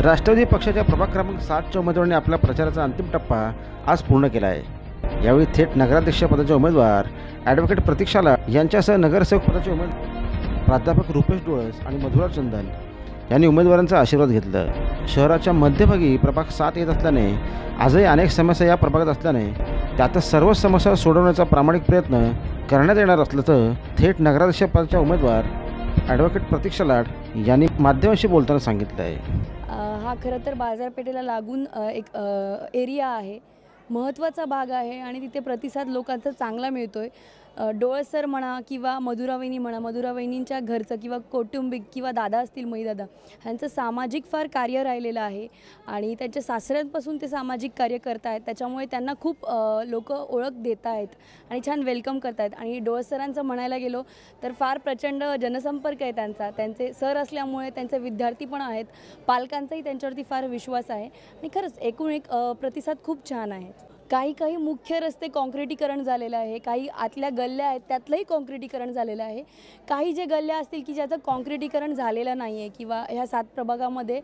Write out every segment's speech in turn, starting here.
राष्ट्रवादी पक्षाच्या प्रभाग क्रमांक सातच्या उमेदवारांनी आपल्या प्रचाराचा अंतिम टप्पा आज पूर्ण केला आहे यावेळी थेट नगराध्यक्ष पदाचे उमेदवार ॲडव्होकेट प्रतीक्षाला यांच्यासह नगरसेवक पदाचे उमेदवार प्राध्यापक रुपेश डोळस आणि मधुरा चंदन यांनी उमेदवारांचा आशीर्वाद घेतला. शहराच्या मध्यभागी प्रभाग सात येत असल्याने आजही अनेक समस्या या प्रभागात असल्याने त्यातच सर्व समस्या सोडवण्याचा प्रामाणिक प्रयत्न करण्यात येणार असल्याचं थेट नगराध्यक्षपदाच्या उमेदवार ॲडव्होकेट प्रतीक्षा लाड यांनी माध्यमांशी बोलताना सांगितलं आहे. हा खरं तर बाजारपेठेला लागून एक एरिया आहे. महत्त्वाचा भाग आहे आणि तिथे प्रतिसाद लोकांचा चांगला मिळतो आहे डोळसर म्हणा किंवा मधुरावहिनी म्हणा मधुरावहिनींच्या घरचं किंवा कौटुंबिक किंवा दादा असतील दादा ह्यांचं सामाजिक फार कार्य राहिलेलं आहे आणि त्यांच्या सासऱ्यांपासून ते सामाजिक कार्य करत आहेत त्याच्यामुळे त्यांना खूप लोक ओळख देत आहेत आणि छान वेलकम करत आहेत आणि डोळसरांचं म्हणायला गेलो तर फार प्रचंड जनसंपर्क आहे त्यांचा. त्यांचे सर असल्यामुळे त्यांचे विद्यार्थी पण आहेत. पालकांचाही त्यांच्यावरती फार विश्वास आहे. आणि खरंच एकूण एक प्रतिसाद खूप छान आहे. काही काही मुख्य रस्ते कॉन्क्रिटीकरण झालेलं आहे. काही आतल्या गल्ल्या आहेत त्यातलंही कॉन्क्रिटीकरण झालेलं आहे. काही जे गल्ल्या असतील की ज्याचं कॉन्क्रिटीकरण झालेलं नाही आहे किंवा ह्या सात प्रभागामध्ये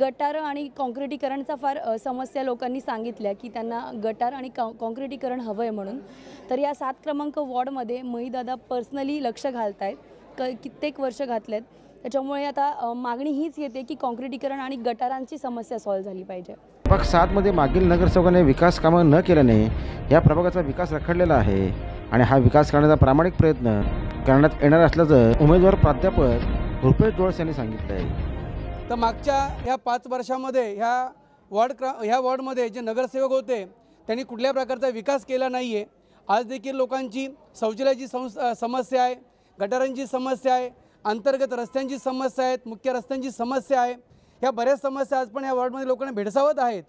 गटार आणि कॉन्क्रिटीकरणचा फार समस्या लोकांनी सांगितल्या की त्यांना गटार आणि कॉ कॉन्क्रिटीकरण हवं आहे म्हणून. तर या सात क्रमांक वॉर्डमध्ये मईदादा पर्सनली लक्ष घालत आहेत क कित्येक वर्ष घातलेत. त्याच्यामुळे आता मागणी हीच येते की कॉन्क्रिटीकरण आणि गटारांची समस्या सॉल्व्ह झाली पाहिजे. प्रभाग सातमध्ये मागील नगरसेवकाने विकास कामं न केल्याने या प्रभागाचा विकास रखडलेला आहे आणि हा विकास करण्याचा प्रामाणिक प्रयत्न करण्यात येणार असल्याचं उमेदवार प्राध्यापक रुपेश डोळस यांनी सांगितलं आहे तर मागच्या ह्या पाच वर्षामध्ये ह्या वॉर्ड क्र ह्या वॉर्डमध्ये जे नगरसेवक होते त्यांनी कुठल्या प्रकारचा विकास केला नाही आहे आज देखील लोकांची शौचालयाची संस समस्या आहे गटारांची समस्या आहे अंतर्गत रस्त्यांची समस्या आहेत मुख्य रस्त्यांची समस्या आहे. ह्या बऱ्याच समस्या आज पण या वॉर्डमध्ये लोकांना भेडसावत आहेत.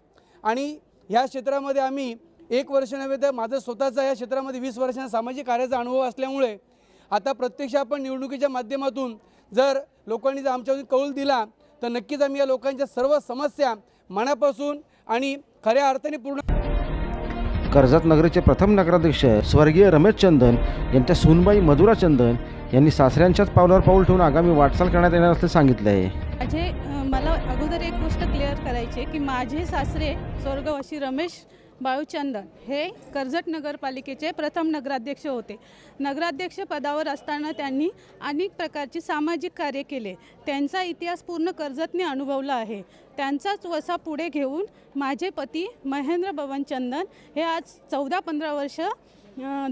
आणि ह्या क्षेत्रामध्ये आम्ही एक वर्ष नव्हे तर माझं स्वतःचा या क्षेत्रामध्ये वीस वर्षांचा सामाजिक कार्याचा अनुभव असल्यामुळे आता प्रत्यक्ष आपण निवडणुकीच्या माध्यमातून जर लोकांनी जर आमच्यावरून कौल दिला तर नक्कीच आम्ही या लोकांच्या सर्व समस्या मनापासून आणि खऱ्या अर्थाने पूर्ण कर्जत नगरीचे प्रथम नगराध्यक्ष स्वर्गीय रमेश चंदन यांच्या सुनबाई मधुरा चंदन यांनी सासऱ्यांच्याच पावलावर पाऊल ठेवून आगामी वाटचाल करण्यात येणार असल्याचे सांगितलं आहे माझे मला अगोदर एक गोष्ट क्लिअर करायची की माझे सासरे स्वर्गवासी रमेश बाळूचंदन हे कर्जत नगरपालिकेचे प्रथम नगराध्यक्ष होते. नगराध्यक्ष पदावर असताना त्यांनी अनेक प्रकारची सामाजिक कार्य केले. त्यांचा इतिहास पूर्ण कर्जतने अनुभवला आहे. त्यांचाच वसा पुढे घेऊन माझे पती महेंद्र बबन चंदन हे आज चौदा पंधरा वर्ष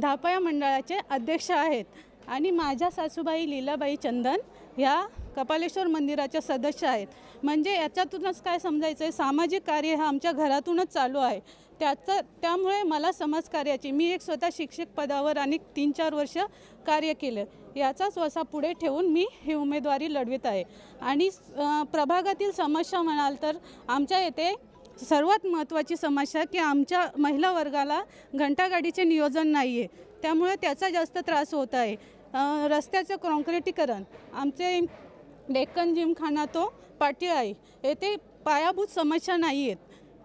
धापया मंडळाचे अध्यक्ष आहेत. आणि माझ्या सासूबाई लीलाबाई चंदन ह्या कपालेश्वर मंदिराच्या सदस्य आहेत. म्हणजे याच्यातूनच काय समजायचं आहे सामाजिक कार्य हा आमच्या घरातूनच चालू आहे. त्याचं त्यामुळे मला समाजकार्याची मी एक स्वतः शिक्षक पदावर आणि तीन चार वर्ष कार्य केलं. याचाच वसा पुढे ठेवून मी ही उमेदवारी लढवित आहे. आणि प्रभागातील समस्या म्हणाल तर आमच्या येथे सर्वात महत्त्वाची समस्या की आमच्या महिला वर्गाला घंटागाडीचे नियोजन नाही आहे त्यामुळे त्याचा जास्त त्रास होत आहे. रस्त्याचं कॉन्क्रिटीकरण. आमचे डेक्कन जिमखाना तो पाटी आहे येथे पायाभूत समस्या नाही आहेत.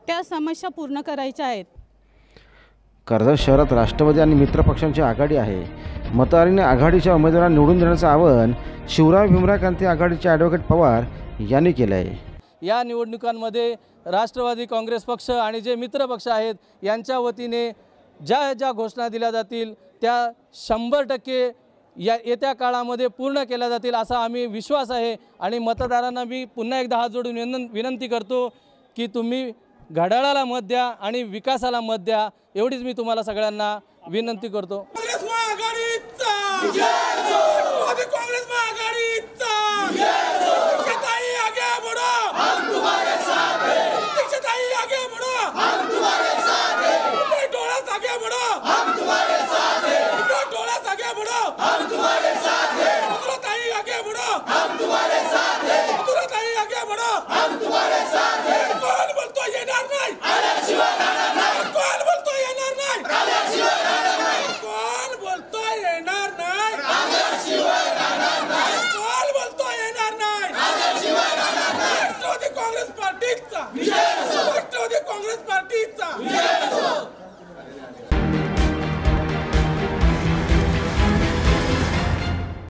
त्या समस्या पूर्ण करायच्या आहेत. कर्जत शहरात राष्ट्रवादी आणि मित्र पक्षांची आघाडी आहे. मतदारांनी आघाडीच्या उमेदवारांना निवडून देण्याचं आवाहन शिवराय भीमराव क्रांती आघाडीचे ॲडव्होकेट पवार यांनी केलं आहे या निवडणुकांमध्ये राष्ट्रवादी काँग्रेस पक्ष आणि जे मित्र पक्ष आहेत यांच्या वतीने ज्या ज्या घोषणा दिल्या जातील त्या शंभर टक्के या येत्या काळामध्ये पूर्ण केल्या जातील असा आम्ही विश्वास आहे. आणि मतदारांना मी पुन्हा एकदा हात जोडून विनं विनंती करतो की तुम्ही घड्याळाला मत द्या आणि विकासाला मत द्या. एवढीच मी तुम्हाला सगळ्यांना विनंती करतो.